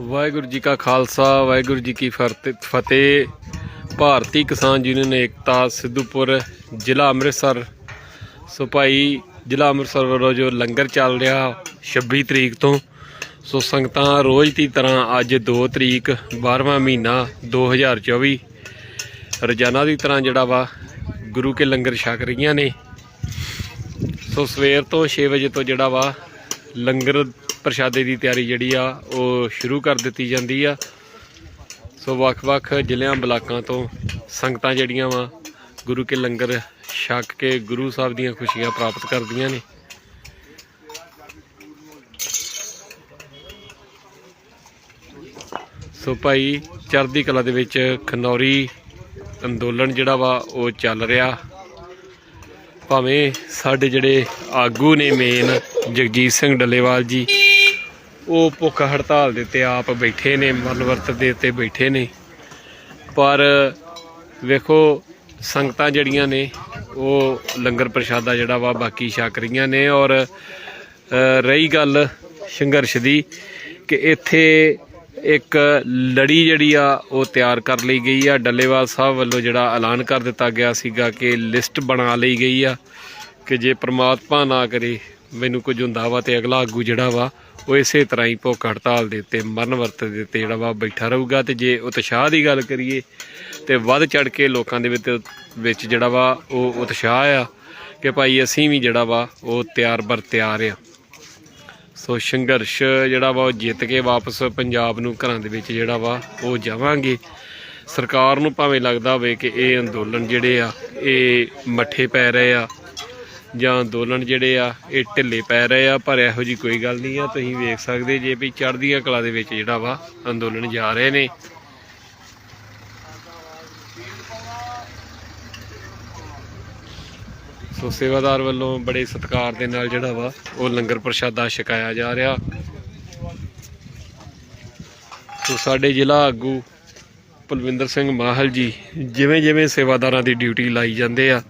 ਵਾਹਿਗੁਰੂ ਜੀ ਕਾ ਖਾਲਸਾ, ਵਾਹਿਗੁਰੂ ਜੀ ਕੀ ਫਰਤ- ਫਤਿਹ। ਭਾਰਤੀ ਕਿਸਾਨ ਯੂਨੀਅਨ ਏਕਤਾ ਸਿੱਧੂਪੁਰ ਜ਼ਿਲ੍ਹਾ ਅੰਮ੍ਰਿਤਸਰ। ਸੋ ਭਾਈ, ਜ਼ਿਲ੍ਹਾ ਅੰਮ੍ਰਿਤਸਰ ਵੱਲੋਂ ਜੋ ਲੰਗਰ ਚੱਲ ਰਿਹਾ 26 ਤਰੀਕ ਤੋਂ, ਸੋ ਸੰਗਤਾਂ ਰੋਜ਼ ਦੀ ਤਰ੍ਹਾਂ ਅੱਜ 2 ਤਰੀਕ 12ਵਾਂ ਮਹੀਨਾ 2024 ਰੋਜ਼ਾਨਾ ਦੀ ਤਰ੍ਹਾਂ ਜਿਹੜਾ ਵਾ, ਗੁਰੂ ਕੇ ਲੰਗਰ ਛਕ ਰਹੀਆਂ ਨੇ। ਸੋ ਸਵੇਰ ਤੋਂ 6 ਵਜੇ ਤੋਂ ਜਿਹੜਾ ਵਾ, ਲੰਗਰ ਪ੍ਰਸ਼ਾਦੇ ਦੀ ਤਿਆਰੀ ਜਿਹੜੀ ਆ, ਉਹ ਸ਼ੁਰੂ ਕਰ ਦਿੱਤੀ ਜਾਂਦੀ ਆ। ਸੋ ਵੱਖ-ਵੱਖ ਜ਼ਿਲ੍ਹਿਆਂ ਬਲਾਕਾਂ ਤੋਂ ਸੰਗਤਾਂ ਜਿਹੜੀਆਂ ਵਾ, ਗੁਰੂ ਕੇ ਲੰਗਰ ਛਕ ਕੇ ਗੁਰੂ ਸਾਹਿਬ ਦੀਆਂ ਖੁਸ਼ੀਆਂ ਪ੍ਰਾਪਤ ਕਰਦੀਆਂ ਨੇ। ਸੋ ਭਾਈ, ਚੜ੍ਹਦੀ ਕਲਾ ਦੇ ਵਿੱਚ ਖਨੌਰੀ ਅੰਦੋਲਨ ਜਿਹੜਾ ਵਾ, ਉਹ ਚੱਲ ਰਿਹਾ। ਭਾਵੇਂ ਸਾਡੇ ਜਿਹੜੇ ਆਗੂ ਨੇ ਮੇਨ ਜਗਜੀਤ ਸਿੰਘ ਡੱਲੇਵਾਲ ਜੀ ਉਹ ਭੁੱਖ ਹੜਤਾਲ ਦੇ ਉੱਤੇ ਆਪ ਬੈਠੇ ਨੇ ਮਰਨ ਵਰਤ ਦੇ ਉੱਤੇ ਬੈਠੇ ਨੇ। ਪਰ ਵੇਖੋ, ਸੰਗਤਾਂ ਜਿਹੜੀਆਂ ਨੇ, ਉਹ ਲੰਗਰ ਪ੍ਰਸ਼ਾਦਾ ਜਿਹੜਾ ਵਾ ਬਾਕੀ ਛਕ ਰਹੀਆਂ ਨੇ ਔਰ ਰਹੀ ਗੱਲ ਸੰਘਰਸ਼ ਦੀ ਕਿ ਇੱਥੇ ਇੱਕ ਲੜੀ ਜਿਹੜੀ ਆ, ਉਹ ਤਿਆਰ ਕਰ ਲਈ ਗਈ ਆ। ਡੱਲੇਵਾਲ ਸਾਹਿਬ ਵੱਲੋਂ ਜਿਹੜਾ ਐਲਾਨ ਕਰ ਦਿੱਤਾ ਗਿਆ ਸੀਗਾ ਕਿ ਲਿਸਟ ਬਣਾ ਲਈ ਗਈ ਆ ਕਿ ਜੇ ਪ੍ਰਮਾਤਮਾ ਨਾ ਕਰੇ, ਮੈਨੂੰ ਕੁਝ ਹੁੰਦਾ ਵਾ ਤੇ ਅਗਲਾ ਆਗੂ ਜਿਹੜਾ ਵਾ ਉਹ ਇਸੇ ਤਰ੍ਹਾਂ ਹੀ ਭੁੱਖ ਹੜਤਾਲ ਦੇ ਉੱਤੇ, ਮਰਨ ਵਰਤ ਦੇ ਉੱਤੇ ਜਿਹੜਾ ਵਾ ਬੈਠਾ ਰਹੂਗਾ ਤੇ ਜੇ ਉਤਸ਼ਾਹ ਦੀ ਗੱਲ ਕਰੀਏ ਤੇ ਵੱਧ ਚੜ ਕੇ ਲੋਕਾਂ ਦੇ ਵਿੱਚ ਵਿੱਚ ਜਿਹੜਾ ਵਾ ਉਹ ਉਤਸ਼ਾਹ ਆ ਕਿ ਭਾਈ ਅਸੀਂ ਵੀ ਜਿਹੜਾ ਵਾ ਉਹ ਤਿਆਰ ਬਰ ਤਿਆਰ ਆ। ਸੋ ਸੰਘਰਸ਼ ਜਿਹੜਾ ਵਾ ਉਹ ਜਿੱਤ ਕੇ ਵਾਪਸ ਪੰਜਾਬ ਨੂੰ ਘਰਾਂ ਦੇ ਵਿੱਚ ਜਿਹੜਾ ਵਾ ਉਹ ਜਾਵਾਂਗੇ। ਸਰਕਾਰ ਨੂੰ ਭਾਵੇਂ ਲੱਗਦਾ ਹੋਵੇ ਕਿ ਇਹ ਅੰਦੋਲਨ ਜਿਹੜੇ ਆ, ਇਹ ਮੱਠੇ ਪੈ ਰਹੇ ਆ ਜਾਂ ਅੰਦੋਲਨ ਜਿਹੜੇ ਆ, ਇਹ ਢਿੱਲੇ ਪੈ ਰਹੇ ਆ, ਪਰ ਇਹੋ ਜੀ ਕੋਈ ਗੱਲ ਨਹੀਂ ਆ। ਤੁਸੀਂ ਵੇਖ ਸਕਦੇ ਜੇ ਵੀ ਚੜ੍ਹਦੀਆਂ ਕਲਾ ਦੇ ਵਿੱਚ ਜਿਹੜਾ ਵਾ, ਅੰਦੋਲਨ ਜਾ ਰਹੇ ਨੇ। ਸੋ ਸੇਵਾਦਾਰ ਵੱਲੋਂ ਬੜੇ ਸਤਿਕਾਰ ਦੇ ਨਾਲ ਜਿਹੜਾ ਵਾ, ਉਹ ਲੰਗਰ ਪ੍ਰਸ਼ਾਦਾ ਛਕਾਇਆ ਜਾ ਰਿਹਾ। ਸੋ ਸਾਡੇ ਜ਼ਿਲ੍ਹਾ ਆਗੂ ਪਲਵਿੰਦਰ ਸਿੰਘ ਮਾਹਲ ਜੀ, ਜਿਵੇਂ ਜਿਵੇਂ ਸੇਵਾਦਾਰਾਂ ਦੀ ਡਿਊਟੀ ਲਾਈ ਜਾਂਦੇ ਆ,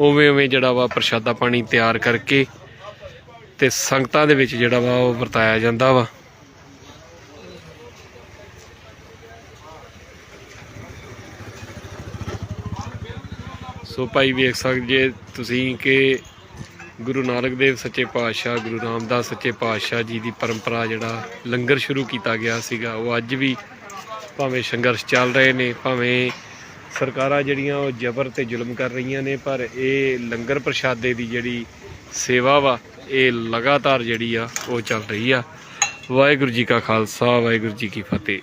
ਉਵੇਂ ਉਵੇਂ ਜਿਹੜਾ ਵਾ ਪ੍ਰਸ਼ਾਦਾ ਪਾਣੀ ਤਿਆਰ ਕਰਕੇ ਤੇ ਸੰਗਤਾਂ ਦੇ ਵਿੱਚ ਜਿਹੜਾ ਵਾ ਉਹ ਵਰਤਾਇਆ ਜਾਂਦਾ ਵਾ। ਸੋ ਭਾਈ ਵੇਖ ਸਕਦੇ ਜੇ ਤੁਸੀਂ ਕਿ ਗੁਰੂ ਨਾਨਕ ਦੇਵ ਸੱਚੇ ਪਾਤਸ਼ਾਹ, ਗੁਰੂ ਰਾਮਦਾਸ ਸੱਚੇ ਪਾਤਸ਼ਾਹ ਜੀ ਦੀ ਪਰੰਪਰਾ ਜਿਹੜਾ ਲੰਗਰ ਸ਼ੁਰੂ ਕੀਤਾ ਗਿਆ ਸੀਗਾ, ਉਹ ਅੱਜ ਵੀ ਭਾਵੇਂ ਸੰਘਰਸ਼ ਚੱਲ ਰਹੇ ਨੇ, ਭਾਵੇਂ ਸਰਕਾਰਾਂ ਜਿਹੜੀਆਂ ਉਹ ਜ਼ਬਰ ਤੇ ਜ਼ੁਲਮ ਕਰ ਰਹੀਆਂ ਨੇ, ਪਰ ਇਹ ਲੰਗਰ ਪ੍ਰਸ਼ਾਦੇ ਦੀ ਜਿਹੜੀ ਸੇਵਾ ਵਾ, ਇਹ ਲਗਾਤਾਰ ਜਿਹੜੀ ਆ, ਉਹ ਚੱਲ ਰਹੀ ਆ। ਵਾਹਿਗੁਰੂ ਜੀ ਕਾ ਖਾਲਸਾ, ਵਾਹਿਗੁਰੂ ਜੀ ਕੀ ਫਤਿਹ।